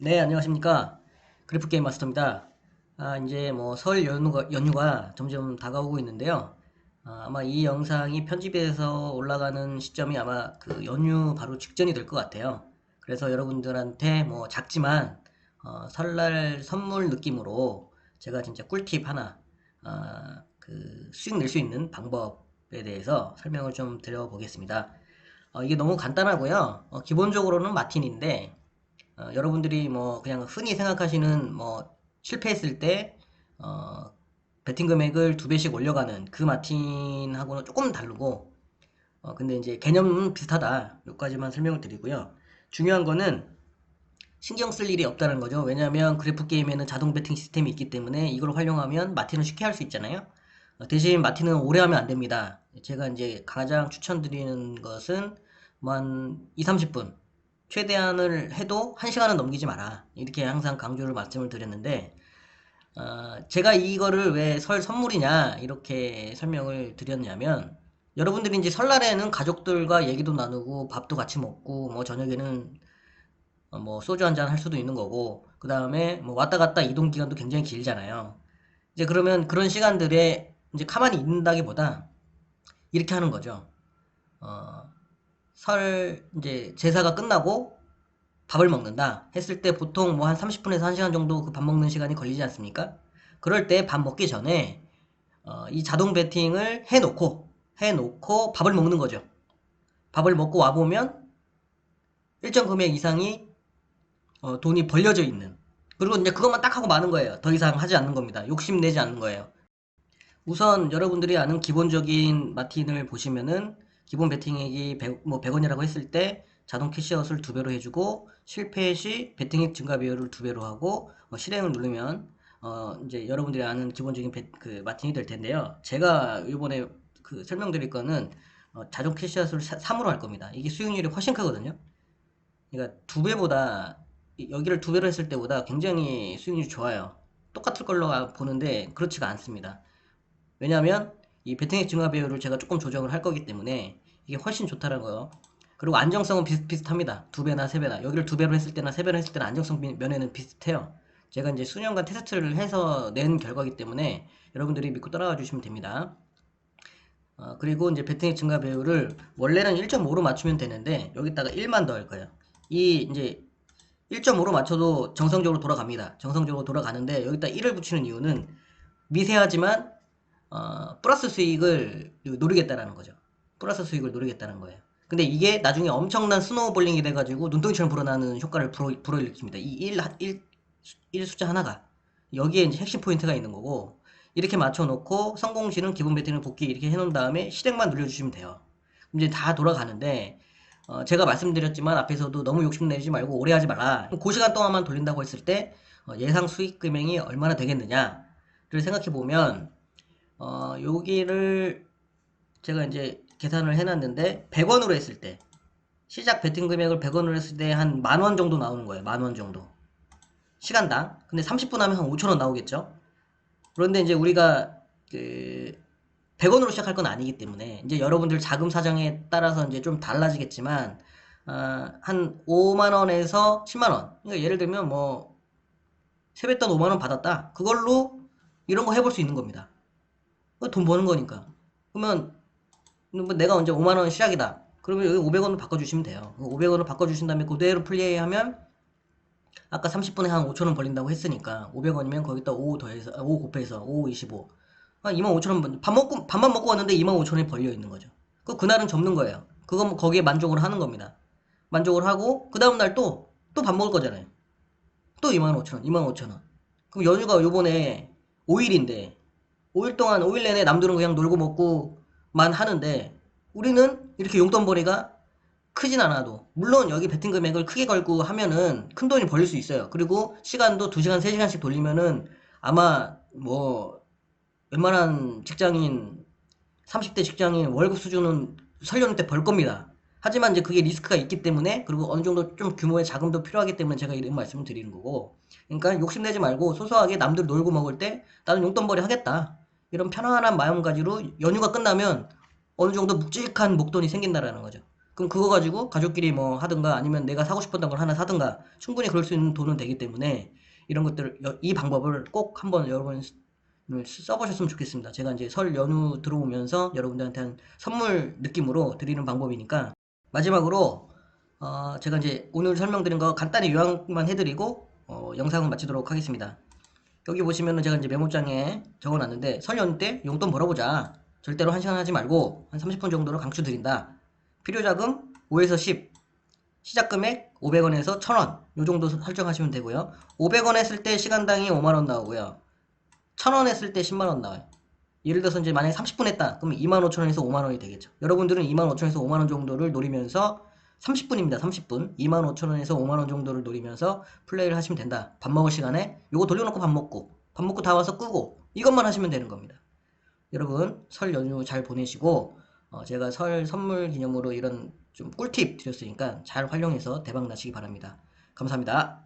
네, 안녕하십니까. 그래프 게임 마스터입니다. 아, 이제 뭐 설 연휴가, 연휴가 점점 다가오고 있는데요. 아, 아마 이 영상이 편집해서 올라가는 시점이 아마 그 연휴 바로 직전이 될 것 같아요. 그래서 여러분들한테 뭐 작지만 어, 설날 선물 느낌으로 제가 진짜 꿀팁 하나 아, 그 수익 낼 수 있는 방법에 대해서 설명을 좀 드려보겠습니다. 어, 이게 너무 간단하고요. 어, 기본적으로는 마틴인데 어, 여러분들이 뭐 그냥 흔히 생각하시는 뭐 실패했을 때 어, 베팅 금액을 두 배씩 올려가는 그 마틴하고는 조금 다르고 어, 근데 이제 개념은 비슷하다. 여기까지만 설명을 드리고요. 중요한 거는 신경 쓸 일이 없다는 거죠. 왜냐하면 그래프 게임에는 자동 베팅 시스템이 있기 때문에 이걸 활용하면 마틴을 쉽게 할 수 있잖아요. 어, 대신 마틴은 오래 하면 안 됩니다. 제가 이제 가장 추천드리는 것은 뭐한 2, 30분 최대한을 해도 1시간은 넘기지 마라. 이렇게 항상 강조를 말씀을 드렸는데, 어, 제가 이거를 왜 설 선물이냐, 이렇게 설명을 드렸냐면, 여러분들이 이제 설날에는 가족들과 얘기도 나누고, 밥도 같이 먹고, 뭐 저녁에는 어, 뭐 소주 한 잔 할 수도 있는 거고, 그 다음에 뭐 왔다 갔다 이동 기간도 굉장히 길잖아요. 이제 그러면 그런 시간들에 이제 가만히 있는다기보다 이렇게 하는 거죠. 어, 설 이제 제사가 끝나고 밥을 먹는다 했을 때 보통 뭐 한 30분에서 1시간 정도 그 밥 먹는 시간이 걸리지 않습니까? 그럴 때 밥 먹기 전에 어, 이 자동 베팅을 해놓고 해놓고 밥을 먹는 거죠. 밥을 먹고 와보면 일정 금액 이상이 어, 돈이 벌려져 있는 그리고 이제 그것만 딱 하고 마는 거예요. 더 이상 하지 않는 겁니다. 욕심내지 않는 거예요. 우선 여러분들이 아는 기본적인 마틴을 보시면은 기본 베팅액이 100, 뭐 100원이라고 했을 때 자동 캐시아웃을 두 배로 해주고 실패 시 베팅액 증가 비율을 두 배로 하고 어, 실행을 누르면 어, 이제 여러분들이 아는 기본적인 베, 그 마틴이 될 텐데요. 제가 이번에 그 설명드릴 거는 어, 자동 캐시아웃을 3으로 할 겁니다. 이게 수익률이 훨씬 크거든요. 그러니까 두 배보다 이- 여기를 두 배로 했을 때보다 굉장히 수익률이 좋아요. 똑같을 걸로 보는데 그렇지가 않습니다. 왜냐하면 이 베팅액 증가 배율을 제가 조금 조정을 할 거기 때문에 이게 훨씬 좋다는 거예요. 그리고 안정성은 비슷비슷합니다. 두 배나 세 배나 여기를 두 배로 했을 때나 세 배로 했을 때는 안정성 미- 면에는 비슷해요. 제가 이제 수년간 테스트를 해서 낸 결과이기 때문에 여러분들이 믿고 따라와 주시면 됩니다. 어, 그리고 이제 베팅액 증가 배율을 원래는 1.5로 맞추면 되는데 여기다가 1만 더할 거예요. 이 이제 1.5로 맞춰도 정상적으로 돌아갑니다. 정상적으로 돌아가는데 여기다 1을 붙이는 이유는 미세하지만 어, 플러스 수익을 노리겠다라는 거죠. 플러스 수익을 노리겠다는 거예요. 근데 이게 나중에 엄청난 스노우볼링이 돼가지고 눈덩이처럼 불어나는 효과를 불어, 불어일으킵니다. 이 1, 1, 1 숫자 하나가. 여기에 이제 핵심 포인트가 있는 거고, 이렇게 맞춰놓고 성공 시는 기본 베팅을 복귀 이렇게 해놓은 다음에 실행만 눌러주시면 돼요. 이제 다 돌아가는데, 어, 제가 말씀드렸지만 앞에서도 너무 욕심내지 말고 오래 하지 마라. 그 시간 동안만 돌린다고 했을 때 어, 예상 수익 금액이 얼마나 되겠느냐를 생각해 보면 어, 여기를 제가 이제 계산을 해놨는데 100원으로 했을 때 시작 베팅 금액을 100원으로 했을 때 한 만 원 정도 나오는 거예요. 만 원 정도 시간당. 근데 30분 하면 한 5천 원 나오겠죠. 그런데 이제 우리가 그 100원으로 시작할 건 아니기 때문에 이제 여러분들 자금 사정에 따라서 이제 좀 달라지겠지만 아, 한 5만 원에서 10만 원. 그러니까 예를 들면 뭐 세뱃돈 5만 원 받았다. 그걸로 이런 거 해볼 수 있는 겁니다. 돈 버는 거니까. 그러면 뭐 내가 언제 5만 원 시작이다. 그러면 여기 500원으로 바꿔주시면 돼요. 500원으로 바꿔주신 다음에 그대로 플레이하면 아까 30분에 한 5천 원 벌린다고 했으니까 500원이면 거기다 5 더해서 5 곱해서 5, 25. 한 2만 5천 원, 밥 먹고, 밥만 먹고 왔는데 2만 5천 원이 벌려 있는 거죠. 그, 그날은 접는 거예요. 그거, 뭐 거기에 만족을 하는 겁니다. 만족을 하고, 그 다음 날 또, 또 밥 먹을 거잖아요. 또 2만 5천 원, 2만 5천 원. 그럼 연휴가 요번에 5일인데, 5일 동안, 5일 내내 남들은 그냥 놀고 먹고만 하는데, 우리는 이렇게 용돈벌이가 크진 않아도, 물론 여기 베팅 금액을 크게 걸고 하면은 큰 돈이 벌릴 수 있어요. 그리고 시간도 2시간, 3시간씩 돌리면은 아마 뭐, 웬만한 직장인 30대 직장인 월급 수준은 설 연휴 때벌 겁니다. 하지만 이제 그게 리스크가 있기 때문에 그리고 어느 정도 좀 규모의 자금도 필요하기 때문에 제가 이런 말씀을 드리는 거고 그러니까 욕심내지 말고 소소하게 남들 놀고 먹을 때 나는 용돈벌이 하겠다 이런 편안한 마음가지로 연휴가 끝나면 어느 정도 묵직한 목돈이 생긴다라는 거죠. 그럼 그거 가지고 가족끼리 뭐 하든가 아니면 내가 사고 싶었던 걸 하나 사든가 충분히 그럴 수 있는 돈은 되기 때문에 이런 것들 여- 이 방법을 꼭 한번 여러분 써보셨으면 좋겠습니다. 제가 이제 설 연휴 들어오면서 여러분들한테 한 선물 느낌으로 드리는 방법이니까 마지막으로 어, 제가 이제 오늘 설명드린 거 간단히 요약만 해드리고 어, 영상을 마치도록 하겠습니다. 여기 보시면은 제가 이제 메모장에 적어놨는데 설 연휴 때 용돈 벌어보자. 절대로 한 시간 하지 말고 한 30분 정도를 강추 드린다. 필요자금 5에서 10, 시작 금액 500원에서 1000원 요 정도 설정하시면 되고요. 500원 했을 때 시간당이 5만원 나오고요. 1000원 했을 때 10만원 나와요. 예를 들어서 이제 만약에 30분 했다. 그러면 25,000원에서 5만원이 되겠죠. 여러분들은 25,000원에서 5만원 정도를 노리면서 30분입니다. 30분. 25,000원에서 5만원 정도를 노리면서 플레이를 하시면 된다. 밥 먹을 시간에 요거 돌려놓고 밥 먹고 밥 먹고 다 와서 끄고 이것만 하시면 되는 겁니다. 여러분 설 연휴 잘 보내시고 어, 제가 설 선물 기념으로 이런 좀 꿀팁 드렸으니까 잘 활용해서 대박 나시기 바랍니다. 감사합니다.